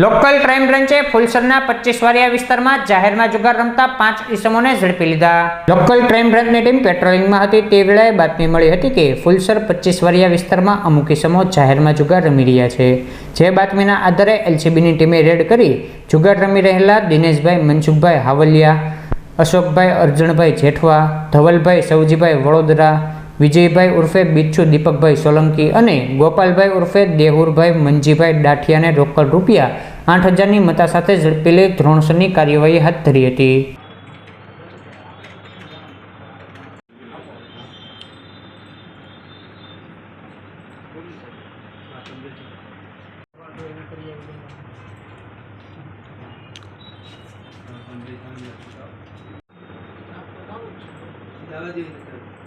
Local crime બ્રાન્ચે ફુલસરના પચીસ વારિયા વિસ્તારમાં જાહેરમાં જુગાર રમતા પાંચ ઇસમોને ઝડપી લીધા. લોકલ ક્રાઇમ બ્રાન્ચની ટીમ પેટ્રોલિંગમાં હતી તે વેળાએ બાતમી મળી હતી કે ફુલસર પચીસ વારિયા વિસ્તારમાં અમુક ઇસમો જાહેરમાં જુગાર રમી રહ્યા છે. જે બાતમીના આધારે એલસીબીની ટીમે રેડ કરી જુગાર રમી રહેલા દિનેશભાઈ, મનસુખભાઈ હાવલિયા, અશોકભાઈ અર્જણભાઈ જેઠવા, ધવલભાઈ સૌજીભાઈ વડોદરા વિજયભાઈ ઉર્ફે બિચ્છુ દીપકભાઈ સોલંકી અને ગોપાલભાઈ ઉર્ફે દેહુરભાઈ મંજીભાઈ ડાઠિયાને રોકડ રૂપિયા આઠ હજારની મતા સાથે ઝડપી લઈ ધોરણસરની કાર્યવાહી હાથ ધરી હતી નથી.